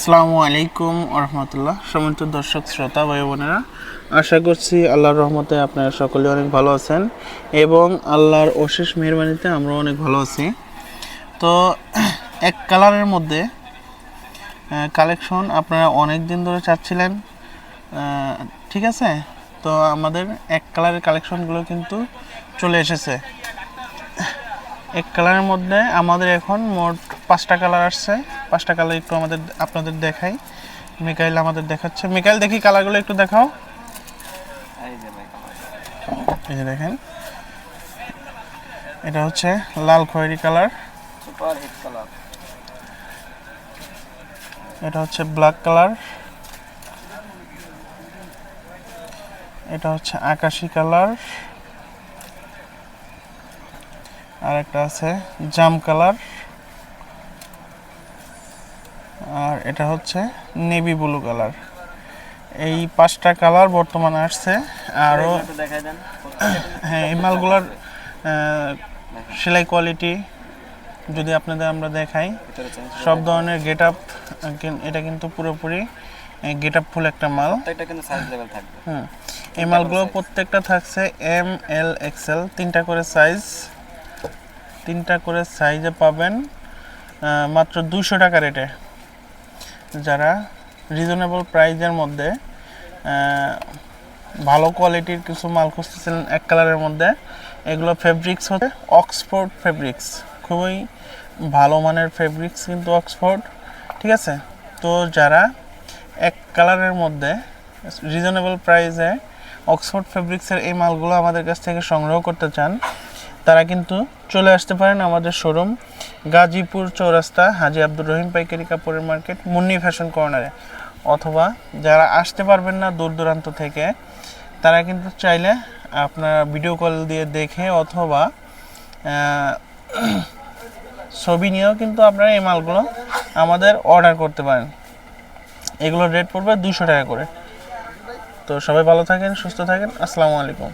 আসসালামু আলাইকুম রহমতুল্লাহ সমস্ত দর্শক, শ্রোতা, ভাই বোনেরা, আশা করছি আল্লাহর রহমতে আপনারা সকলে অনেক ভালো আছেন এবং আল্লাহর অশেষ মেহরবানিতে আমরা অনেক ভালো আছি। তো, এক কালারের মধ্যে কালেকশন আপনারা অনেক দিন ধরে চাচ্ছিলেন ঠিক আছে? তো আমাদের এক কালারের কালেকশনগুলো কিন্তু চলে এসেছে। এক কালারের মধ্যে আমাদের এখন মোট পাঁচটা কালার আসছে। পাঁচটা কালার একটু আমাদের আপনাদের দেখাই। মিকাইল আমাদের দেখাচ্ছে। মিকাইল দেখি কালারগুলো একটু দেখাও। এই যে দেখেন। এটা হচ্ছে লাল খয়েরি কালার। Super hit colour. এটা হচ্ছে ব্ল্যাক কালার। এটা হচ্ছে আকাশি কালার। আর একটা আছে জাম কালার। আর এটা হচ্ছে নেভি ব্লু কালার এই পাঁচটা কালার বর্তমানে আসছে। আরও হ্যাঁ এই মালগুলোর সেলাই কোয়ালিটি যদি আপনাদের আমরা দেখাই সব ধরনের গেট আপ এটা কিন্তু পুরোপুরি গেট আপ ফুল একটা মাল। হুম এই মালগুলো প্রত্যেকটা থাকছে এম এল এক্সেল তিনটা করে সাইজ তিনটা করে সাইজে পাবেন মাত্র দুশো টাকা রেটে যারা রিজনেবল প্রাইজের মধ্যে ভালো কোয়ালিটির কিছু মাল খুঁজতেছিলেন এক কালারের মধ্যে, এগুলো ফেব্রিক্স হচ্ছে অক্সফোর্ড ফেব্রিক্স খুবই ভালো মানের ফেব্রিক্স কিন্তু অক্সফোর্ড ঠিক আছে? তো যারা এক কালারের মধ্যে রিজনেবল প্রাইসে অক্সফোর্ড ফেব্রিক্সের এই মালগুলো আমাদের কাছ থেকে সংগ্রহ করতে চান তারা কিন্তু চলে আসতে পারেন আমাদের শোরুম গাজীপুর চৌরাস্তা, হাজি আব্দুর রহিম পাইকারি কাপড়ের মার্কেট মুন্নি ফ্যাশন কর্নারে অথবা যারা আসতে পারবেন না দূর দূরান্ত থেকে, তারা কিন্তু চাইলে আপনারা ভিডিও কল দিয়ে দেখে অথবা ছবি নিয়েও কিন্তু আপনারা এই মালগুলো আমাদের অর্ডার করতে পারেন। এগুলোর রেট পড়বে দুশো টাকা করে। তো সবাই ভালো থাকেন, সুস্থ থাকেন, আসসালামু আলাইকুম।